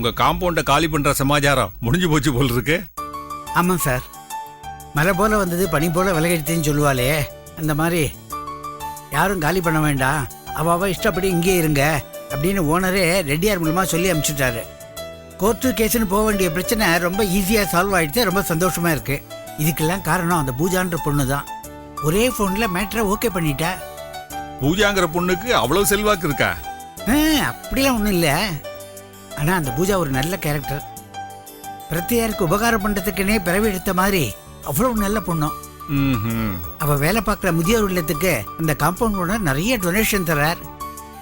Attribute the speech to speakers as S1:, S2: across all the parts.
S1: உங்க காம்பவுண்ட காலி பண்ற சமாச்சாரம் முடிஞ்சு போச்சு போல் இருக்கு.
S2: ஆமாம் சார். மழை போல வந்தது பனி போல விலகிடுதுன்னு சொல்லுவாளே. அந்த மாதிரி யாரும் காலி பண்ண வேண்டாம். அவ அவ இஷ்டப்படி இங்கே இருங்க அப்படின்னு ஓனரே ரெட்டியார் மூலமா சொல்லி அனுப்பிச்சுட்டாரு கோர்ட்டு கேஸ்னு போக வேண்டிய பிரச்சனை ரொம்ப ஈஸியாக சால்வ் ஆயிடுச்சு. ரொம்ப சந்தோஷமா இருக்கு. இதுக்கெல்லாம் காரணம் அந்த பூஜான்ற பொண்ணு தான். ஒரே ஃபோனில் மேட்ரை ஓகே பண்ணிட்டா.
S1: பூஜாங்கிற பொண்ணுக்கு அவ்வளவு செல்வாக்கு இருக்கா?
S2: ஆ, அப்படிலாம் ஒன்றும் இல்லை. ஆனால் அந்த பூஜா ஒரு நல்ல கேரக்டர் பிரத்தியாருக்கு உபகாரம் பண்ணுறதுக்குன்னே பிறவி எடுத்த மாதிரி அவ்வளோ நல்ல பொண்ணும். அவ வேலை பார்க்குற முதியோர் இல்லத்துக்கு அந்த காம்பவுண்ட் ஓனர் நிறைய டொனேஷன் தர்றார்.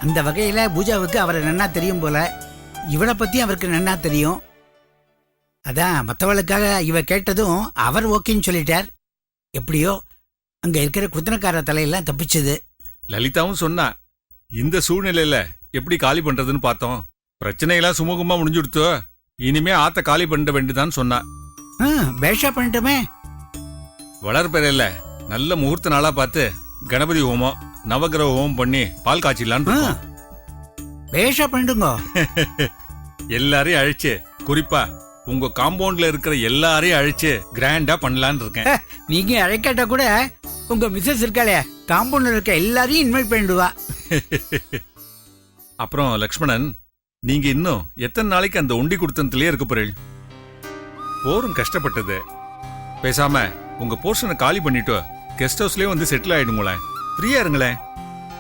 S2: அந்த வகையில் பூஜாவுக்கு அவரை நன்னா தெரியும் போல இவளை பற்றி அவருக்கு நன்னா தெரியும். அதான் மற்றவளுக்காக இவ கேட்டதும் அவர் ஓகேன்னு சொல்லிட்டார். எப்படியோ அங்கே இருக்கிற குத்தனக்கார தலையெல்லாம் தப்பிச்சது.
S1: லலிதாவும் சொன்னா இந்த சூழ்நிலையில எப்படி காலி பண்றதுன்னு பார்த்தோம். பிரச்சனையெல்லாம் சுமூகமா முடிஞ்சுடுத்தோ இனிமே ஆத்த காலி பண்ண வேண்டியதான்னு சொன்னா.
S2: பேஷா பண்ணிட்டோமே.
S1: வளர்பெறையில நல்ல முகூர்த்த நாளா பார்த்து கணபதி ஹோமம் நவகிரக ஹோமம் பண்ணி பால் காய்ச்சிடலான்னு.
S2: பேஷா பண்ணிடுங்கோ.
S1: எல்லாரையும் அழிச்சு குறிப்பா உங்க காம்பவுண்ட்ல இருக்கிற எல்லாரையும் அழிச்சு கிராண்டா பண்ணலான்னு இருக்கேன்.
S2: நீங்க அழைக்காட்டா கூட உங்க மிஸ்ஸஸ் இருக்காளே காம்பவுண்ட்ல இருக்க எல்லாரையும் இன்வைட் பண்ணிடுவா.
S1: அப்புறம் லக்ஷ்மணன் நீங்க இன்னும் எத்தனை நாளைக்கு அந்த ஒண்டி குடுத்தனத்திலேயே இருக்க போறீள்? போரும் கஷ்டப்பட்டது. பேசாம உங்க போர்ஷனை காலி பண்ணிட்டு கெஸ்ட் ஹவுஸ்லயே வந்து செட்டில் ஆயிடுங்களேன் ஃப்ரீயா இருங்களேன்.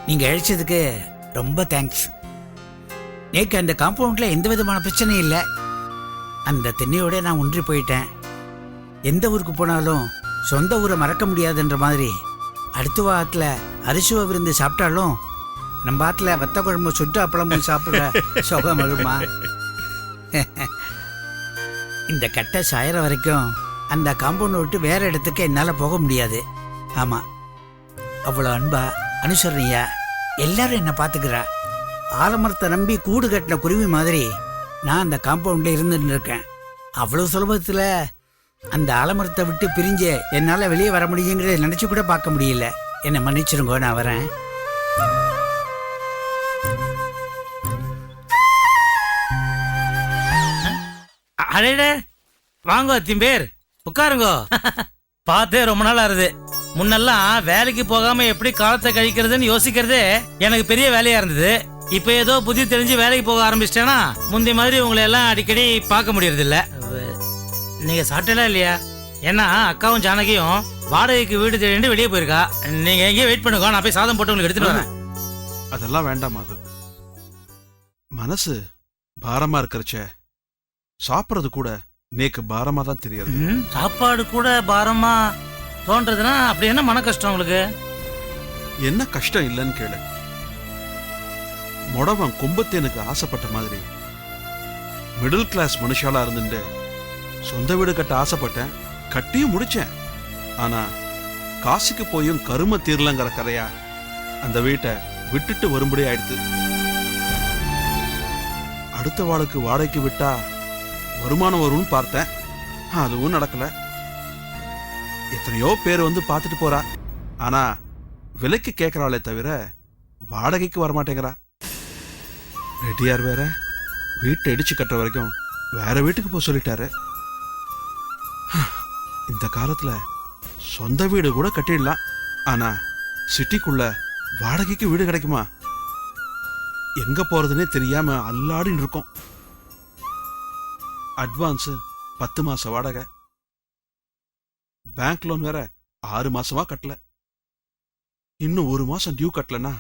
S2: நீங்க அழைச்சதுக்கு ரொம்ப தேங்க்ஸ் நேக்கு அந்த காம்பவுண்ட்ல எந்த விதமான பிரச்சனையும் இல்லை. அந்த தென்னையோட நான் ஒன்றி போயிட்டேன். எந்த ஊருக்கு போனாலும் சொந்த ஊரை மறக்க முடியாதுன்ற மாதிரி அடுத்த வாரத்தில் அரிசுவை விருந்து சாப்பிட்டாலும் நம்ம ஆத்துல வத்த குழம்பு சுட்டு அப்பளமும் சாப்பிடுற சுகம் வருமா? இந்த கட்டை சாயற வரைக்கும் அந்த காம்பவுண்டை விட்டு வேற இடத்துக்கு என்னால் போக முடியாது. ஆமாம் அவ்வளோ அன்பா அனுசரணையா எல்லாரும் என்னை பார்த்துக்கிறா ஆலமரத்தை நம்பி கூடு கட்டின குருவி மாதிரி நான் அந்த காம்பவுண்டில் இருந்துட்டு இருக்கேன். அவ்வளோ சுலபத்தில் அந்த ஆலமரத்தை விட்டு பிரிஞ்சு என்னால் வெளியே வர முடியுங்கிறத நினச்சி கூட பார்க்க முடியல. என்னை மன்னிச்சிருங்கோ நான் வரேன்.
S3: அடேடே வாங்கோ திம்பேர் உட்காருங்கோ. பார்த்தே ரொம்ப நாள் ஆறுது. முன்னெல்லாம் வேலைக்கு போகாம எப்படி காலத்தை கழிக்கிறதுன்னு யோசிக்கிறதே எனக்கு பெரிய வேலையா இருந்தது. இப்ப ஏதோ புத்தி தெரிஞ்சு வேலைக்கு போக ஆரம்பிச்சிட்டேனா முந்தைய மாதிரி உங்களை எல்லாம் அடிக்கடி பார்க்க முடியறது இல்ல நீங்க சாப்பிட்டா இல்லையா? ஏன்னா அக்காவும் ஜானகியும் வாடகைக்கு வீடு தேடிட்டு வெளியே போயிருக்கா. நீங்க எங்கேயும் வெயிட் பண்ணுங்க நான் போய் சாதம் போட்டு உங்களுக்கு எடுத்துட்டு வரேன்.
S4: அதெல்லாம் வேண்டாம் மாது மனசு பாரமா இருக்கிறச்ச. சாப்பிட்றது கூட நேக்கு பாரமா தான் தெரியாது.
S3: ம், சாப்பாடு கூட பாரமா தோன்றதுன்னா அப்படி என்ன மன கஷ்டம் உங்களுக்கு?
S4: என்ன கஷ்டம் இல்லைன்னு கேளு. முடவன் கும்பத்தேனுக்கு ஆசைப்பட்ட மாதிரி மிடில் கிளாஸ் மனுஷாலா இருந்துட்டு சொந்த வீடு கட்ட ஆசைப்பட்டேன் கட்டியும் முடிச்சேன். ஆனா காசுக்கு போயும் கரும தீரலங்கிற கதையா அந்த வீட்டை விட்டுட்டு வரும்படி ஆயிடுத்து அடுத்த வாளுக்கு வாடகைக்கு விட்டா வருமானம் வரும்னு பார்த்தேன். அதுவும் நடக்கல. எத்தனையோ பேர் வந்து பார்த்துட்டு போறா. ஆனா விலைக்கு கேட்கறாளே தவிர வாடகைக்கு வரமாட்டேங்கிறா. ரெட்டியார் வேற வீட்டை இடிச்சு கட்டுற வரைக்கும் வேற வீட்டுக்கு போக சொல்லிட்டாரு. இந்த காலத்துல சொந்த வீடு கூட கட்டிடலாம். ஆனா சிட்டிக்குள்ள வாடகைக்கு வீடு கிடைக்குமா? எங்க போறதுன்னே தெரியாம அல்லாடின்னு இருக்கோம். அட்வான்ஸ் பத்து மாச வாடகை. பேங்க் லோன் வேற ஆறு மாசமா கட்டல. இன்னும் ஒரு மாசம் டியூ கட்டலனா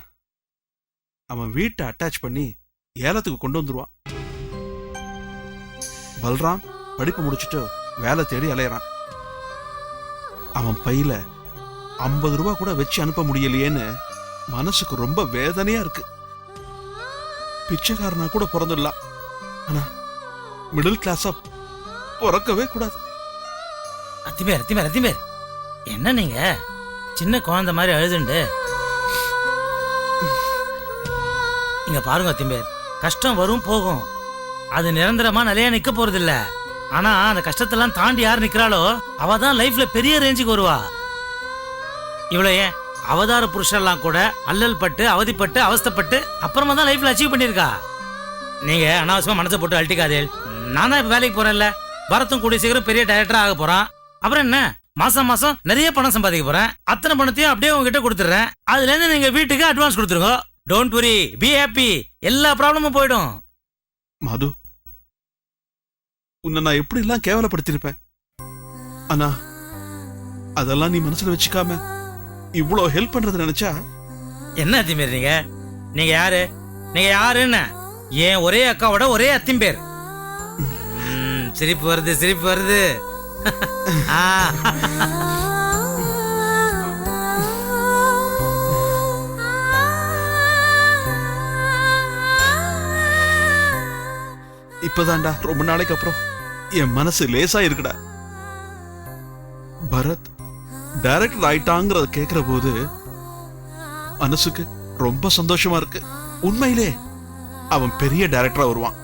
S4: அவன் வீட்டை அட்டாச் பண்ணி ஏலத்துக்கு கொண்டு வந்துருவான். பல்ராம் படிப்பு முடிச்சுட்டு வேலை தேடி அலையறான். அவன் பையில ஐம்பது ரூபா கூட வச்சு அனுப்ப முடியலையேன்னு மனசுக்கு ரொம்ப வேதனையா இருக்கு. பிச்சைக்காரனா கூட பிறந்துடலாம். ஆனா மிடில் கிளாஸா பிறக்கவே கூடாது.
S3: அத்திமேர் அத்திபேர் அத்திபேர் என்ன நீங்க? சின்ன குழந்தை மாதிரி அழுதுண்டு. இங்க பாருங்க அத்திமேர் கஷ்டம் வரும் போகும். அது நிரந்தரமா நிலையா நிக்க போறது இல்ல ஆனா அந்த கஷ்டத்தெல்லாம் தாண்டி யார் நிக்கிறாளோ அவ தான் லைஃப்ல பெரிய ரேஞ்சுக்கு வருவா. இவ்வளவு ஏன்? அவதார புருஷெல்லாம் கூட அல்லல் பட்டு அவதிப்பட்டு அவஸ்தப்பட்டு அப்புறமா தான் லைஃப்ல அச்சீவ் பண்ணியிருக்கா. நீங்க அனாவசியமா மனசை போட்டு அழட்டிக்காதே நான் தான் இப்ப வேலைக்கு போறேன்ல. பரத்தும் கூடிய சீக்கிரம் பெரிய டைரக்டரா ஆக போறான். அப்புறம் என்ன? மாசம் மாசம் நிறைய பணம் சம்பாதிக்க போறேன். அத்தனை பணத்தையும் அப்படியே உங்ககிட்ட கொடுத்துறேன் அதுல இருந்து நீங்க வீட்டுக்கு அட்வான்ஸ் கொடுத்துருங்க. டோன்ட் வரி பி ஹாப்பி எல்லா ப்ராப்ளமும் போயிடும்.
S4: மது உன்னை நான் எப்படி எல்லாம் கேவலப்படுத்திருப்பேன் ஆனா அதெல்லாம் நீ மனசுல வச்சுக்காம இவ்வளோ ஹெல்ப் பண்றது நினைச்சா?
S3: என்ன அத்திமேர் நீங்க? நீங்க யாரு? நீங்க யாருன்னு? ஏன் ஒரே அக்காவோட ஒரே அத்திம் பேர் ம், சிரிப்பு வருது சிரிப்பு வருது.
S4: இப்பதான்டா ரொம்ப நாளைக்கு அப்புறம். என் மனசு லேசா இருக்குடா. பரத் டைரக்டர் ஆயிட்டாங்கிறத கேக்குற போது மனசுக்கு ரொம்ப சந்தோஷமா இருக்கு. உண்மையிலே அவன் பெரிய டைரக்டரா வருவான்.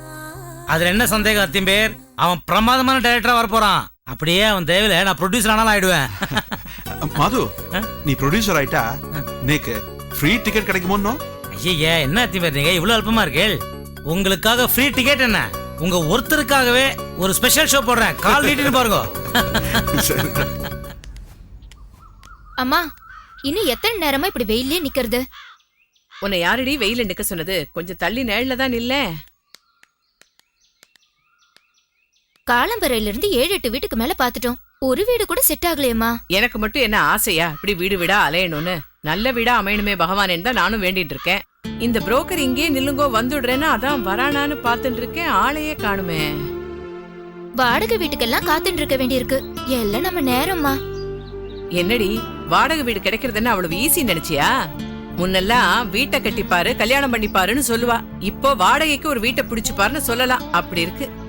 S3: அதுல என்ன சந்தேகம் அத்திம் பேர் அவன் பிரமாதமான டைரக்டரா வர போறான் அப்படியே அவன் தேவையில நான் ப்ரொடியூசர் ஆனாலும் ஆயிடுவேன்.
S4: மது? நீ ப்ரொடியூசர் ஆயிட்டா நேக்கு ஃப்ரீ டிக்கெட் கிடைக்குமோன்னோ
S3: ஐயே என்ன நீங்க? இவ்வளவு அல்பமா இருக்கேள் உங்களுக்காக ஃப்ரீ டிக்கெட் என்ன? உங்க ஒருத்தருக்காகவே ஒரு ஸ்பெஷல் ஷோ போடுறேன். கால் நீட்டின்னு பாருங்க.
S5: அம்மா இன்னும் எத்தனை நேரமா இப்படி வெயிலே நிக்கிறது?
S6: உன்னை யாரடி வெயில நிக்க சொன்னது? கொஞ்சம் தள்ளி நிழல்ல தான் நில்ல
S5: காலம்பரையில இருந்து ஏழு எட்டு வீட்டுக்கு மேல பாத்துட்டோம். ஒரு வீடு கூட செட் ஆகலையம்மா.
S6: எனக்கு மட்டும் என்ன ஆசையா? இப்படி வீடு வீடா அலையணும்னு. நல்ல வீடா அமையணுமே பகவானேன்னு தான் நானும் வேண்டிட்டு இருக்கேன். இந்த புரோக்கர் இங்கே நில்லுங்கோ வந்துடுறேன்னா அதான் வரானான்னு பாத்துட்டு இருக்கேன். ஆளையே காணுமே.
S5: வாடகை வீட்டுக்கெல்லாம் காத்துட்டு இருக்க வேண்டியிருக்கு. எல்லாம் நம்ம நேரம்மா.
S6: என்னடி? வாடகை வீடு கிடைக்கிறதுன்னு அவ்வளவு ஈஸி நினைச்சியா? முன்னெல்லாம் வீட்டை கட்டிப்பாரு கல்யாணம் பண்ணிப்பாருன்னு சொல்லுவா. இப்போ வாடகைக்கு ஒரு வீட்டை பிடிச்சுப்பாருன்னு சொல்லலாம். அப்படி இருக்கு.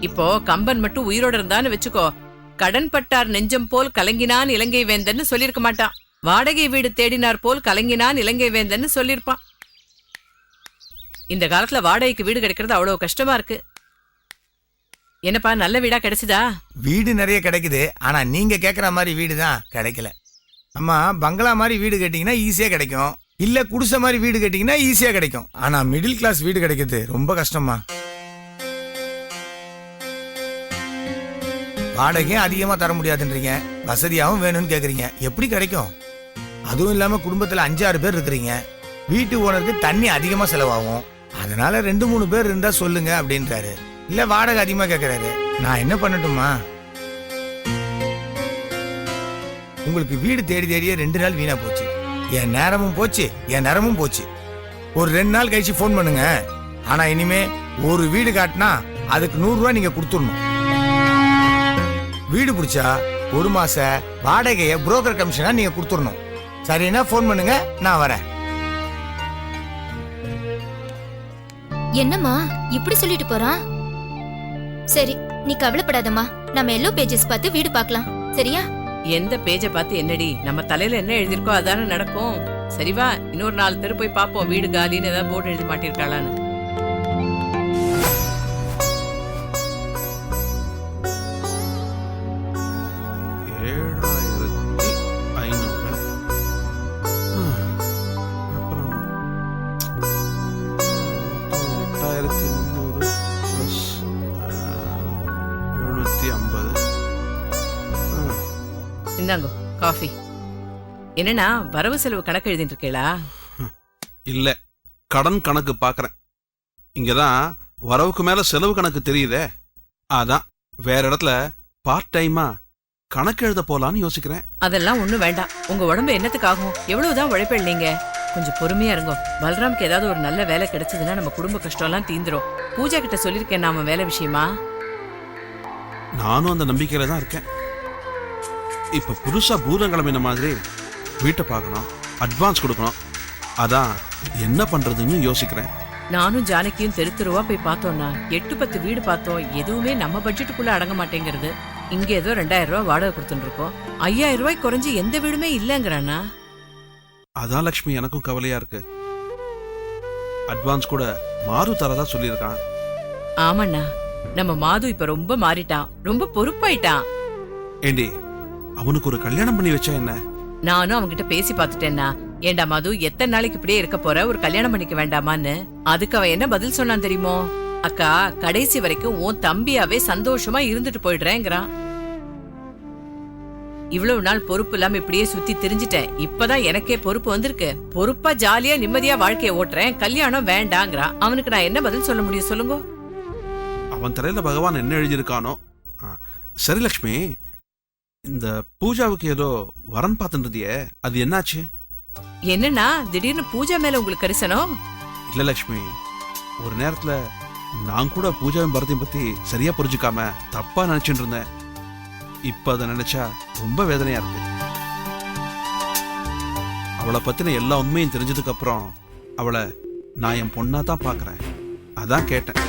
S6: இப்போ கம்பன் மட்டும் உயிரோட இருந்தான்னு வச்சுக்கோ. கடன் பட்டார் நெஞ்சம் போல் கலங்கினான் இலங்கை வேந்தன்னு சொல்லியிருக்க மாட்டான். வாடகை வீடு தேடினார் போல் கலங்கினான் இலங்கை வேந்தன்னு சொல்லியிருப்பான் இந்த காலத்துல வாடகைக்கு வீடு கிடைக்கிறது அவ்வளவு கஷ்டமா இருக்கு. என்னப்பா நல்ல வீடா கிடைச்சுதா?
S7: வீடு நிறைய கிடைக்குது. ஆனா நீங்க கேக்குற மாதிரி வீடு தான் கிடைக்கல. அம்மா பங்களா மாதிரி வீடு கேட்டீங்கன்னா ஈஸியா கிடைக்கும். இல்ல குடிசை மாதிரி வீடு கேட்டீங்கன்னா ஈஸியா கிடைக்கும். ஆனா மிடில் கிளாஸ் வீடு கிடைக்கிறது ரொம்ப கஷ்டமா வாடகையும் அதிகமாக தர முடியாதுன்றீங்க. வசதியாகவும் வேணும்னு கேட்குறீங்க எப்படி கிடைக்கும்? அதுவும் இல்லாமல் குடும்பத்தில் அஞ்சாறு பேர் இருக்கிறீங்க. வீட்டு ஓனருக்கு தண்ணி அதிகமாக செலவாகும். அதனால ரெண்டு மூணு பேர் இருந்தா சொல்லுங்க அப்படின்றாரு. இல்ல வாடகை அதிகமா கேக்குறாரு. நான் என்ன பண்ணட்டுமா? உங்களுக்கு வீடு தேடி தேடியே ரெண்டு நாள் வீணா போச்சு. என் நேரமும் போச்சு என் நேரமும் போச்சு. ஒரு ரெண்டு நாள் கழிச்சு ஃபோன் பண்ணுங்க. ஆனா இனிமே ஒரு வீடு காட்டினா அதுக்கு நூறு ரூபாய் நீங்க கொடுத்துடணும். வீடு பிடிச்சா ஒரு மாச வாடகைய புரோக்கர் கமிஷனா நீங்க கொடுத்துடணும். சரின்னா ஃபோன் பண்ணுங்க நான் வரேன்.
S5: என்னம்மா இப்படி சொல்லிட்டு போறான்? சரி நீ கவலைப்படாதம்மா. நம்ம எல்லோ பேஜஸ் பார்த்து வீடு பார்க்கலாம். சரியா?
S6: எந்த பேஜ பார்த்து என்னடி? நம்ம தலையில என்ன எழுதிருக்கோ அதானே நடக்கும். சரி வா இன்னொரு நாலு தெரு போய் பாப்போம் வீடு காலின்னு ஏதாவது போர்டு எழுதி மாட்டிருக்காளான்னு
S4: எழுநூற்றி ஐம்பது.
S6: இந்தாங்கோ காஃபி. என்னன்னா வரவு செலவு கணக்கு எழுதிட்டு இருக்கேளா
S4: இல்லை கடன் கணக்கு பார்க்குறேன். இங்கே தான் வரவுக்கு மேலே செலவு கணக்கு தெரியுதே. அதான் வேற இடத்துல பார்ட் டைமா கணக்கு எழுத போலான்னு யோசிக்கிறேன்.
S6: அதெல்லாம் ஒண்ணும் வேண்டாம். உங்க உடம்பு என்னத்துக்கு ஆகும்? எவ்வளவுதான் உழைப்பேள் நீங்க? கொஞ்சம் பொறுமையா இருங்கோ. பல்ராம்க்கு ஏதாவது ஒரு நல்ல வேலை கிடைச்சதுன்னா நம்ம குடும்ப கஷ்டம் எல்லாம் தீந்துரும். பூஜா கிட்ட சொல்லிருக்கேன் நாம வேலை விஷயமா?
S4: நானும் அந்த நம்பிக்கையில தான் இருக்கேன். இப்ப புதுசா பூதங்கிழமைன மாதிரி வீட்டை பார்க்கணும் அட்வான்ஸ் கொடுக்கணும். அதான் என்ன பண்றதுன்னு யோசிக்கிறேன்.
S6: நானும் ஜானகியும் தெரு தெருவா போய் பார்த்தோம்னா எட்டு பத்து வீடு பார்த்தோம் எதுவுமே நம்ம பட்ஜெட்டுக்குள்ள அடங்க மாட்டேங்கிறது. இங்க ஏதோ ரெண்டாயிரம் ரூபாய் வாடகை கொடுத்துட்டு இருக்கோம் ஐயாயிரம் ரூபாய் குறைஞ்சு எந்த வீடுமே இல்லங்கிறானா
S4: அதான் லக்ஷ்மி எனக்கும் கவலையா இருக்கு. அட்வான்ஸ் கூட மாறு தரதா சொல்லியிருக்கான்.
S6: ஆமாண்ணா. நம்ம மாது இப்ப ரொம்ப மாறிட்டான். ரொம்ப பொறுப்பாயிட்டான்.
S4: ஏண்டி அவனுக்கு ஒரு கல்யாணம் பண்ணி வச்சா என்ன?
S6: நானும் அவன்கிட்ட பேசி பார்த்துட்டேன்னா ஏண்டா மது எத்தனை நாளைக்கு இப்படியே இருக்க போற? ஒரு கல்யாணம் பண்ணிக்க வேண்டாமான்னு. அதுக்கு அவன் என்ன பதில் சொன்னான் தெரியுமோ? அக்கா கடைசி வரைக்கும் உன் தம்பியாவே சந்தோஷமா இருந்துட்டு போயிடுறேங்கிறான். இவ்வளவு நாள் பொறுப்பு இல்லாம இப்படியே சுத்தி திரிஞ்சிட்டேன். இப்பதான் எனக்கே பொறுப்பு வந்திருக்கு. பொறுப்பா ஜாலியா நிம்மதியா வாழ்க்கைய ஓட்டுறேன். கல்யாணம் வேண்டாங்கிறான். அவனுக்கு நான் என்ன பதில் சொல்ல முடியும் சொல்லுங்க?
S4: அவன் தலையில பகவான் என்ன எழுதியிருக்கானோ சரி லக்ஷ்மி இந்த பூஜாவுக்கு ஏதோ வரன் பார்த்துட்டு இருந்தியே அது என்னாச்சு?
S6: என்னன்னா திடீர்னு பூஜா மேல உங்களுக்கு கரிசனம்
S4: இல்ல லக்ஷ்மி ஒரு நேரத்துல நான் கூட பூஜாவின் பரத்தையும் பத்தி சரியா புரிஞ்சுக்காம தப்பா நினைச்சிட்டு இருந்தேன் இப்ப அதை நினைச்சா ரொம்ப வேதனையா இருக்கு. அவளை பத்தின எல்லா உண்மையும் தெரிஞ்சதுக்கு அப்புறம் அவளை நான் என் பொண்ணா தான் பாக்குறேன் அதான் கேட்டேன்.